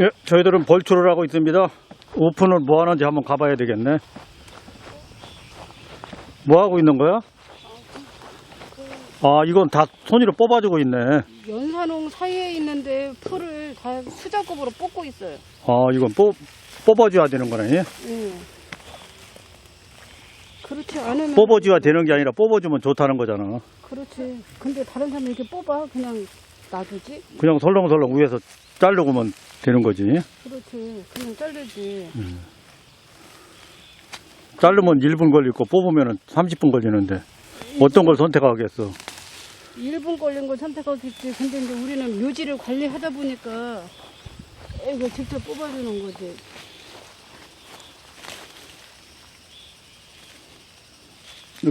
예, 저희들은 벌초를 하고 있습니다. 오픈을 뭐 하는지 한번 가봐야 되겠네. 뭐 하고 있는 거야? 아, 이건 다 손으로 뽑아주고 있네. 연산홍 사이에 있는데 풀을 다 수작업으로 뽑고 있어요. 아, 이건 뽑, 뽑아줘야 되는 거네. 예. 그렇지 않으면 뽑아줘야 되는 게 아니라 뽑아주면 좋다는 거잖아. 그렇지. 근데 다른 사람이 이렇게 뽑아 그냥 놔두지? 그냥 설렁설렁 위에서 자르고면 되는 거지. 그렇지. 그냥 자르지. 자르면 1분 걸리고 뽑으면 30분 걸리는데 어떤 걸 선택하겠어? 1분 걸린 걸 선택하겠지. 근데 이제 우리는 묘지를 관리하다 보니까 이거 직접 뽑아주는 거지.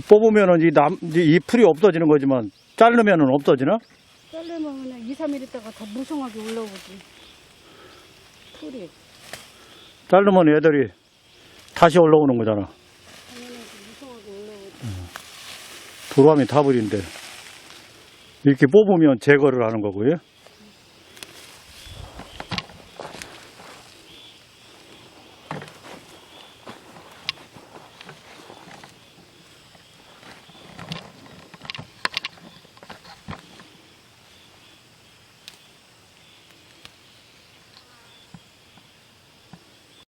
뽑으면은 이 남, 이- 이 풀이 없어지는 거지만 자르면은 없어지나? 그냥 2, 3일 있다가 다 무성하게 올라오지. 풀이. 자르면 애들이 다시 올라오는 거잖아. 당연하지. 무성하게 올라오지. 도라미 타불인데 이렇게 뽑으면 제거를 하는 거고요.